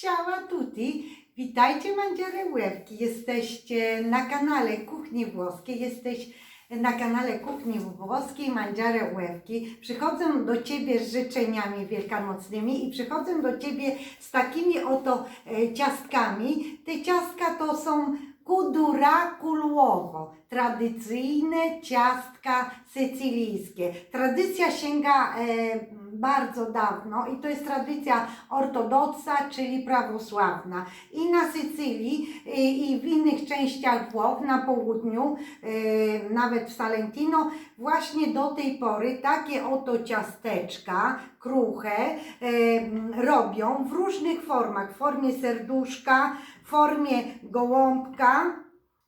Ciao a tutti, witajcie Mandziare Łewki. Jesteście na kanale Kuchni Włoskiej, jesteś na kanale Kuchni Włoskiej Mandziare Łewki. Przychodzę do Ciebie z życzeniami wielkanocnymi i przychodzę do Ciebie z takimi oto e, ciastkami. Te ciastka to są kudura kulłowo, tradycyjne ciastka sycylijskie. Tradycja sięga e, bardzo dawno i to jest tradycja ortodoksa, czyli prawosławna. I na Sycylii e, i w innych częściach Włoch, na południu, e, nawet w Salentino, właśnie do tej pory takie oto ciasteczka kruche m, robią w różnych formach, w formie serduszka, w formie gołąbka,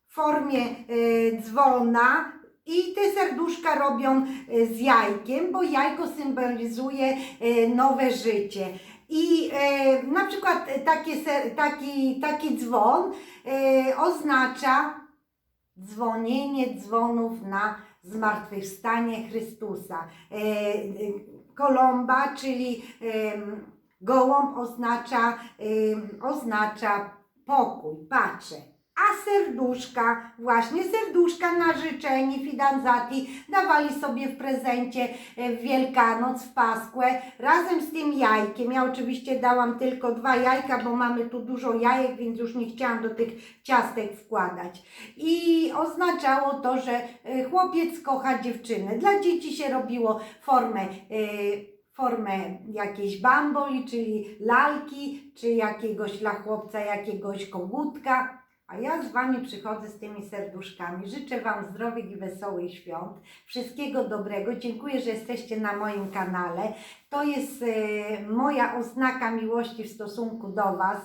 w formie dzwona. I te serduszka robią e, z jajkiem, bo jajko symbolizuje e, nowe życie. I e, na przykład takie, taki, taki dzwon oznacza dzwonienie dzwonów na zmartwychwstanie Chrystusa. Kolomba, czyli gołąb oznacza, oznacza pokój, pacze. A serduszka, właśnie serduszka na życzeni fidanzati dawali sobie w prezencie e, w Wielkanoc, w Paskłę, razem z tym jajkiem. Ja oczywiście dałam tylko dwa jajka, bo mamy tu dużo jajek, więc już nie chciałam do tych ciastek wkładać. I oznaczało to, że e, chłopiec kocha dziewczynę. Dla dzieci się robiło formę e, formę jakiejś bamboli, czyli lalki, czy jakiegoś dla chłopca jakiegoś kogutka. A ja z Wami przychodzę z tymi serduszkami. Życzę Wam zdrowych i wesołych świąt. Wszystkiego dobrego. Dziękuję, że jesteście na moim kanale. To jest e, moja oznaka miłości w stosunku do Was.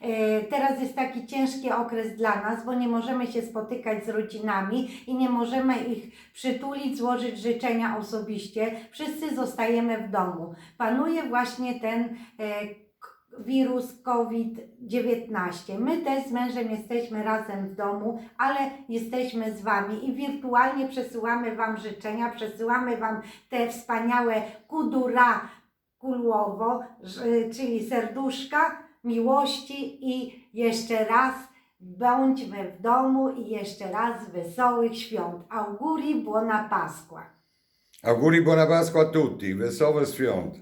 E, Teraz jest taki ciężki okres dla nas, bo nie możemy się spotykać z rodzinami i nie możemy ich przytulić, złożyć życzenia osobiście. Wszyscy zostajemy w domu. Panuje właśnie ten k- wirus COVID-19. My też z mężem jesteśmy razem w domu, ale jesteśmy z Wami i wirtualnie przesyłamy Wam życzenia, przesyłamy Wam te wspaniałe kudura kulłowo, ż- czyli serduszka miłości i jeszcze raz bądźmy w domu i jeszcze raz wesołych świąt. Auguri buona Pasqua. Auguri buona Pasqua a tutti, wesołych świąt.